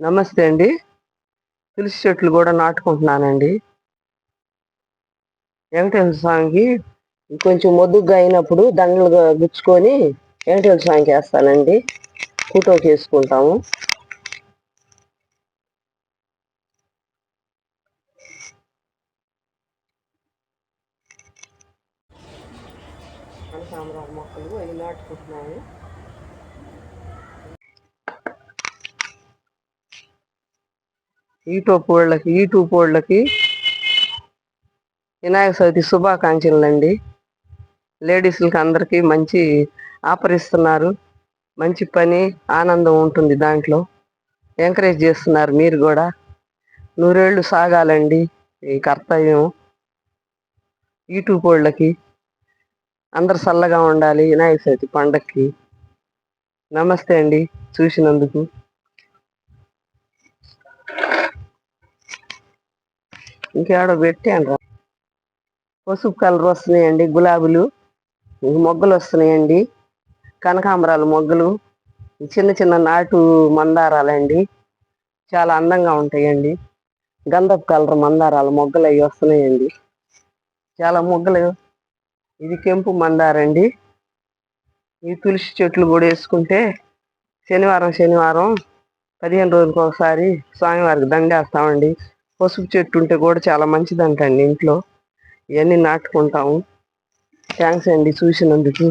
నమస్తే అండి. తులసి చెట్లు కూడా నాటుకుంటున్నానండి. వెంకటేశ్వర స్వామికి కొంచెం మొద్దుగా అయినప్పుడు దండలుగా గుచ్చుకొని వెంకటేశ్వర స్వామికి వేస్తానండి. ఫోటోకి వేసుకుంటాము కనకాంబరాల మొక్కలు అవి నాటుకుంటున్నాము. యూట్యూబ్ వాళ్ళకి యూట్యూబ్ పోళ్ళకి వినాయక చవితి శుభాకాంక్షలు అండి లేడీస్లకి అందరికీ మంచి ఆఫర్ ఇస్తున్నారు మంచి పని ఆనందం ఉంటుంది దాంట్లో. ఎంకరేజ్ చేస్తున్నారు మీరు కూడా. నూరేళ్ళు సాగాలండి ఈ కర్తవ్యం. యూట్యూబ్ వాళ్ళకి అందరు చల్లగా ఉండాలి వినాయక చవితి పండక్కి. నమస్తే అండి. చూసినందుకు ఇంకేడో పెట్టాను పసుపు కలర్ వస్తున్నాయండి గులాబీలు మొగ్గలు వస్తున్నాయండి కనకాంబరాలు మొగ్గలు చిన్న చిన్న నాటు మందారాలండి చాలా అందంగా ఉంటాయండి. గంధపు కలర్ మందారాలు మొగ్గలు అవి వస్తున్నాయండి. చాలా మొగ్గలు ఇది కెంపు మందారండి. ఈ తులసి చెట్లు కూడా వేసుకుంటే శనివారం శనివారం పదిహేను రోజులకు ఒకసారి స్వామివారికి దండేస్తామండి. పసుపు చెట్టు ఉంటే కూడా చాలా మంచిదంటండి ఇంట్లో. ఇవన్నీ నాటుకుంటాము. థ్యాంక్స్ అండి చూసినందుకు.